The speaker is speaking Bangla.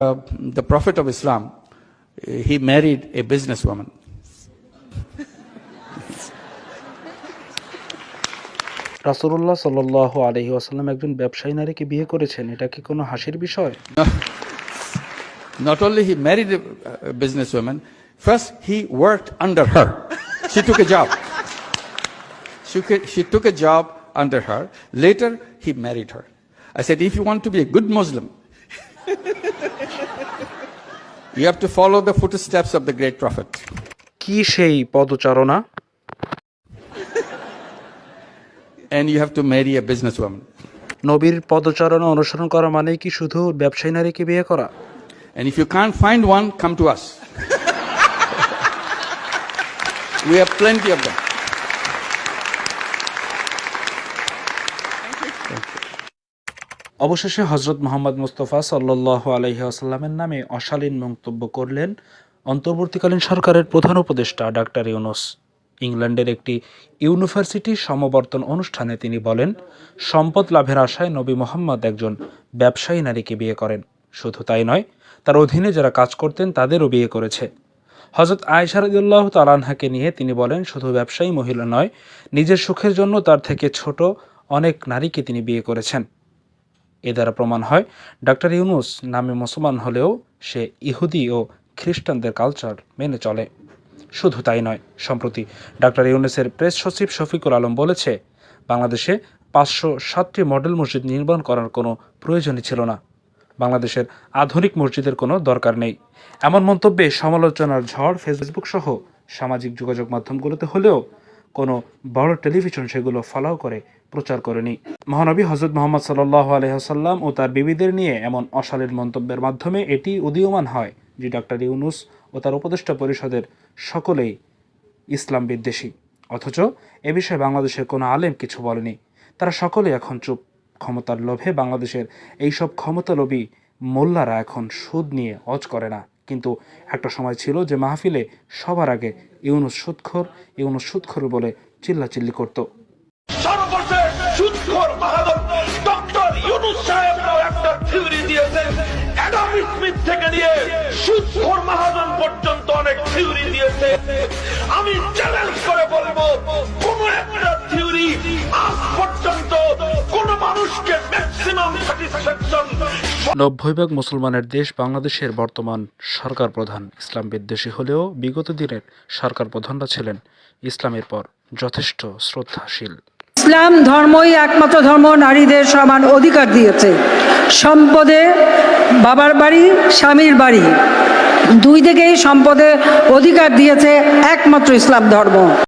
uh, the Prophet of Islam, uh, he married a businesswoman. রাসূলুল্লাহ সাল্লাহ আলহি আসাল্লাম একজন ব্যবসায়ী নারীকে বিয়ে করেছেন এটা কি কোনো হাসির বিষয় Not only he married a, a businesswoman, first he worked under her. She took a job. She, ca- she took a job under her. Later, he married her. I said, if you want to be a good Muslim, you have to follow the footsteps of the great prophet. কি সেই পদচারণা And you have to marry a businesswoman. নবীর পদচারণা অনুসরণ করা মানে কি শুধু ব্যবসায়ী নারীকে বিয়ে করা And if you can't find one, come to us. we have plenty of them. অবশেষে হজরত মোহাম্মদ মুস্তফা সাল্লাহ আলহি আসাল্লামের নামে অশালীন মন্তব্য করলেন অন্তর্বর্তীকালীন সরকারের প্রধান উপদেষ্টা ডাক্তার ইউনুস। ইংল্যান্ডের একটি ইউনিভার্সিটি সমাবর্তন অনুষ্ঠানে তিনি বলেন, সম্পদ লাভের আশায় নবী মোহাম্মদ একজন ব্যবসায়ী নারীকে বিয়ে করেন। শুধু তাই নয়, তার অধীনে যারা কাজ করতেন তাদেরও বিয়ে করেছে। হজরত আয়সারদুল্লাহ তালানহাকে নিয়ে তিনি বলেন, শুধু ব্যবসায়ী মহিলা নয়, নিজের সুখের জন্য তার থেকে ছোট অনেক নারীকে তিনি বিয়ে করেছেন। এ দ্বারা প্রমাণ হয়, ডাক্তার ইউনুস নামে মুসলমান হলেও সে ইহুদি ও খ্রিস্টানদের কালচার মেনে চলে। শুধু তাই নয়, সম্প্রতি ডাক্তার ইউনুসের প্রেস সচিব শফিকুল আলম বলেছে, বাংলাদেশে পাঁচশো সাতটি মডেল মসজিদ নির্মাণ করার কোনো প্রয়োজনই ছিল না। বাংলাদেশের আধুনিক মসজিদের কোনো দরকার নেই। এমন মন্তব্যে সমালোচনার ঝড় ফেসবুক সহ সামাজিক যোগাযোগ মাধ্যমগুলোতে হলেও কোনো বড় টেলিভিশন সেগুলো ফলাও করে, প্রচার করেনি। মহানবী হজরত মোহাম্মদ সাল্লাহ আলহাম ও তার বিবিদের নিয়ে এমন অশালীন মন্তব্যের মাধ্যমে এটি উদীয়মান হয় যে ডক্টর ইউনুস ও তার উপদেষ্টা পরিষদের সকলেই ইসলাম বিদ্বেষী। অথচ এ বিষয়ে বাংলাদেশের কোনো আলেম কিছু বলেনি। তারা সকলে এখন চুপ। ক্ষমতার লোভে বাংলাদেশের এইসব ক্ষমতালোভী মোল্লারা এখন সুদ নিয়ে অজ করে না। কিন্তু একটা সময় ছিল যে মাহফিলে সবার আগে ইউনুস সুৎখর ইউনুস সুৎখর বলে চিল্লাচিল্লি করতো। আমি চ্যালেঞ্জ করে বলব, কোন একটা থিওরি আজ পর্যন্ত কোন মানুষকে ম্যাক্সিমাম নব্বই ভাগ মুসলমানের দেশ বাংলাদেশের বর্তমান সরকার প্রধান। ইসলাম বিদ্বেষী হলেও বিগত দিনের সরকার প্রধানরা ছিলেন ইসলামের পর যথেষ্ট শ্রদ্ধাশীল। ইসলাম ধর্মই একমাত্র ধর্ম, নারীদের সমান অধিকার দিয়েছে। সম্পদে বাবার বাড়ি, স্বামীর বাড়ি। দুই দিকেই সম্পদে অধিকার দিয়েছে একমাত্র ইসলাম ধর্ম।